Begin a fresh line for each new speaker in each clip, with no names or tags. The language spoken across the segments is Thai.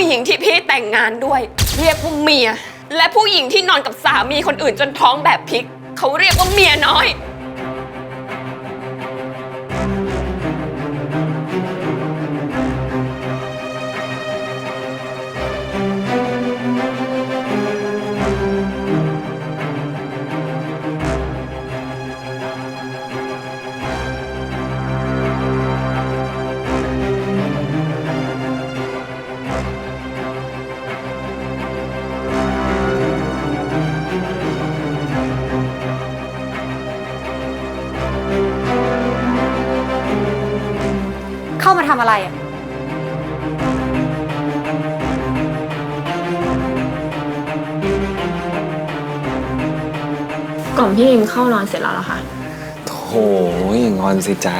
ู้หญิงที่พี่แต่งงานด้วย เรียกว่าเมีย และผู้หญิงที่นอนกับสามีคนอื่นจนท้องแบบพลิก เขาเรียกว่าเมียน้อยา
มาทำอะไรอะ
กล่อมพี่อิมเข้านอนเสร็จแล้วเหรอคะ
โถงอนสิจ๊ะ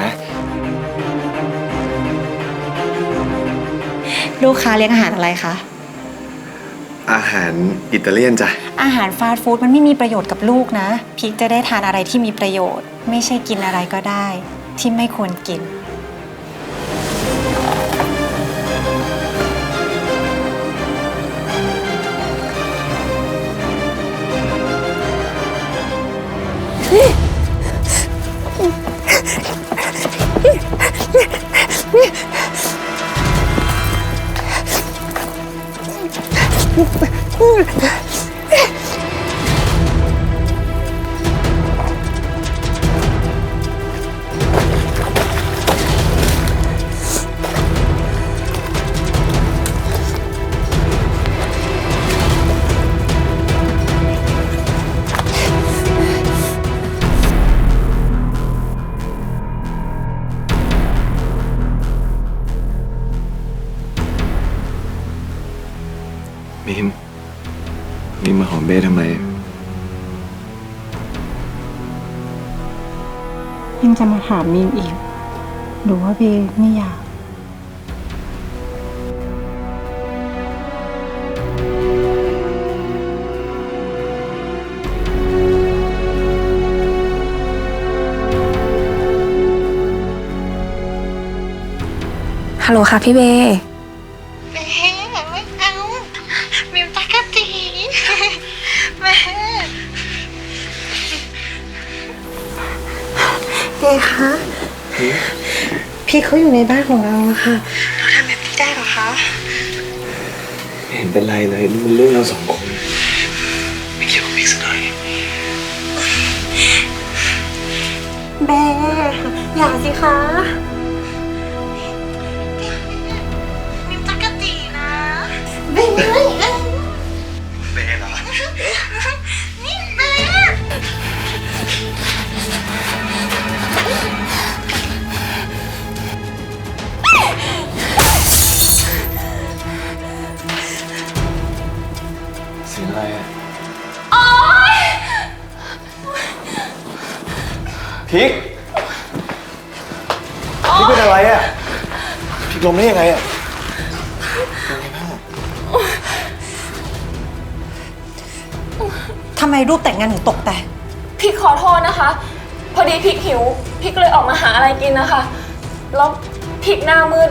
ลูกค้าเลี้ยงอาหารอะไรคะ
อาหารอิตาเลียนจ้ะ
อาหารฟาสต์ฟู้ดมันไม่มีประโยชน์กับลูกนะ พีคจะได้ทานอะไรที่มีประโยชน์ ไม่ใช่กินอะไรก็ได้ ที่ไม่ควรกิน
มิมมิมมาหอมเบ้ทำไม
ยังจะมาถามมีมอีก หรือว่าเบไม่อยาก
ฮัลโหลค่ะพี่เบ
แม่ เบ
คะพี่เขาอยู่ในบ้านของเราอะค่ะ
เราทำแบบนี้ได้เหรอคะ
ไม่เห็นเป็นไรเลยนี่มันเรื่องเราสองคนไม่เกี่ยวกับมิกสักหน่อย
เบอย่าสิคะ
พิกพิกเป็นอะไรอะพิกลมได้ยังไงอะ
ทำไมรูปแต่งงานถึงตกแตก
พี่ขอโทษนะคะ พอดีพริกหิวพริกเลยออกมาหาอะไรกินนะคะ แล้วพริกหน้ามืด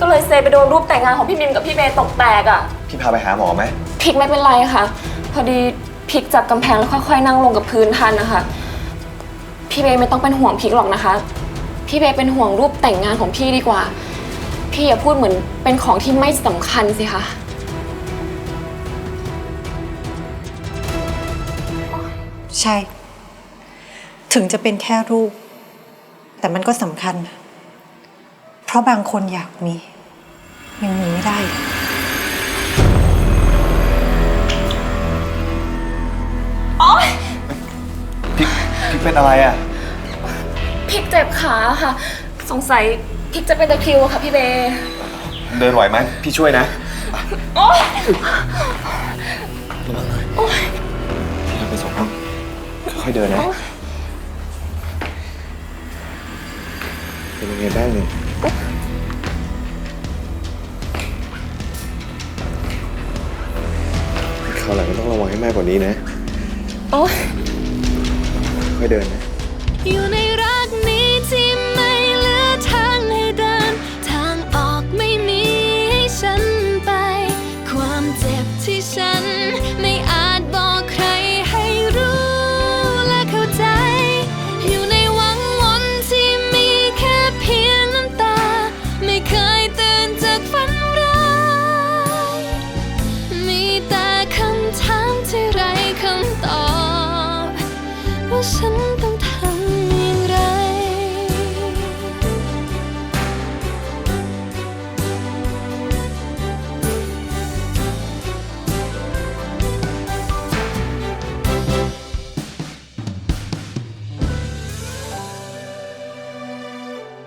ก็เลยเซไปโดนรูปแต่งงานของพี่มิมกับพี่เบย์ตกแตกอะ่ะ
พี่พาไปหาหมอไหม
พริกไม่เป็นไรค่ะ พอดีพริกจับกำแพงแล้วค่อยๆนั่งลงกับพื้นทันนะคะ พี่เบย์ไม่ต้องเป็นห่วงพริกหรอกนะคะ พี่เบย์เป็นห่วงรูปแต่งงานของพี่ดีกว่า พี่อย่าพูดเหมือนเป็นของที่ไม่สำคัญสิคะ
ใช่ ถึงจะเป็นแค่รูป แต่มันก็สำคัญ เพราะบางคนอยากมียังมีไม่ได้เลย
พิกพิกเป็นอะไรอะ
พริ กเจ็บขาค่ะ สงสัยพริกจะเป็นตะคริวอะค่ะพี่เบย์
เดินไหวไหมพี่ช่วยนะ
โอ๊ย
ระวังหน่อยพี่เอาไปส่งห้องค่อยๆเดินนะเป็นยังไงบ้างเนี่ยคราวหลังก็ต้องระวังให้มากกว่านี้นะ
โอ๊ย
ค่อยเดินนะ
อยู่ในรัก ฉันต้อง